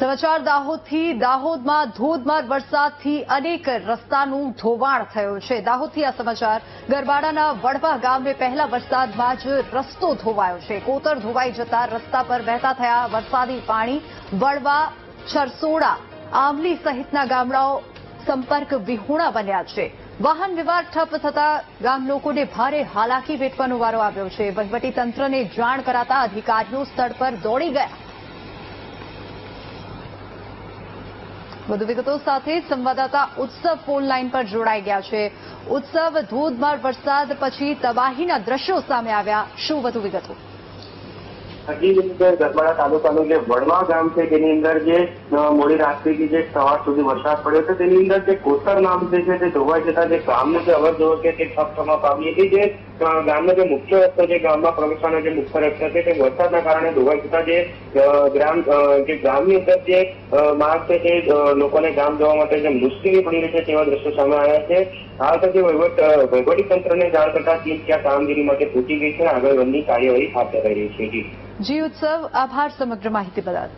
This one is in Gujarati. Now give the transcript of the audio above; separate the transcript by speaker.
Speaker 1: સમાચાર દાહોદથી, દાહોદમાં ધોધમાર વરસાદથી અનેક રસ્તાનું ધોવાણ થયું છે. દાહોદથી આ સમાચાર, ગરબાડાના વડવા ગામે પહેલા વરસાદમાં જ રસ્તો ધોવાયો છે. કોતર ધોવાઈ જતા રસ્તા પર વહેતા થયા વરસાદી પાણી. વડવા, છરસોડા, આંબલી સહિતના ગામડાઓ સંપર્ક વિહોણા બન્યા છે. વાહન વ્યવહાર ઠપ થતા ગામ લોકોને ભારે હાલાકી વેઠવાનો વારો આવ્યો છે. વહીવટી તંત્રને જાણ કરાતા અધિકારીઓ સ્થળ પર દોડી ગયા. વધુ વિગતો સાથે સંવાદદાતા ઉત્સવ ફોન લાઈન પર જોડાઈ ગયા છે. ઉત્સવ, ધોધમાર વરસાદ પછી તબાહીના દ્રશ્યો સામે આવ્યા. શું વધુ વિગતો?
Speaker 2: ગરબાડા તાલુકાનું જે વડવા ગામ છે, તેની અંદર જે મોડી રાત્રિથી જે સવાર સુધી વરસાદ પડ્યો છે, તેની અંદર જે કોતર નામ છે, તે ધોવાઈ જતા જે ગામનું જે અવર જોવો કે તે ઠપ થવા પામી હતી જે ગામનો જે મુખ્ય રસ્તો છે, ગામમાં પ્રવેશવાનો જે મુખ્ય રસ્તો છે, તે વરસાદના કારણે ધોવાઈ જતા જે ગ્રામ જે ગામની અંદર જે માર્ગ છે, તે લોકોને ગામ જવા માટે જે મુશ્કેલી પડી રહી છે, તેવા દ્રશ્યો સામે આવ્યા છે. હાલ તો જે વહીવટ વહીવટી તંત્રને જાણ કરતા ટીમ ત્યાં કામગીરી માટે પહોંચી ગઈ છે આગળ વધની કાર્યવાહી હાથ ધરાઈ રહી છે.
Speaker 1: જી, ઉત્સવ, આભાર, સમગ્ર માહિતી બદલ.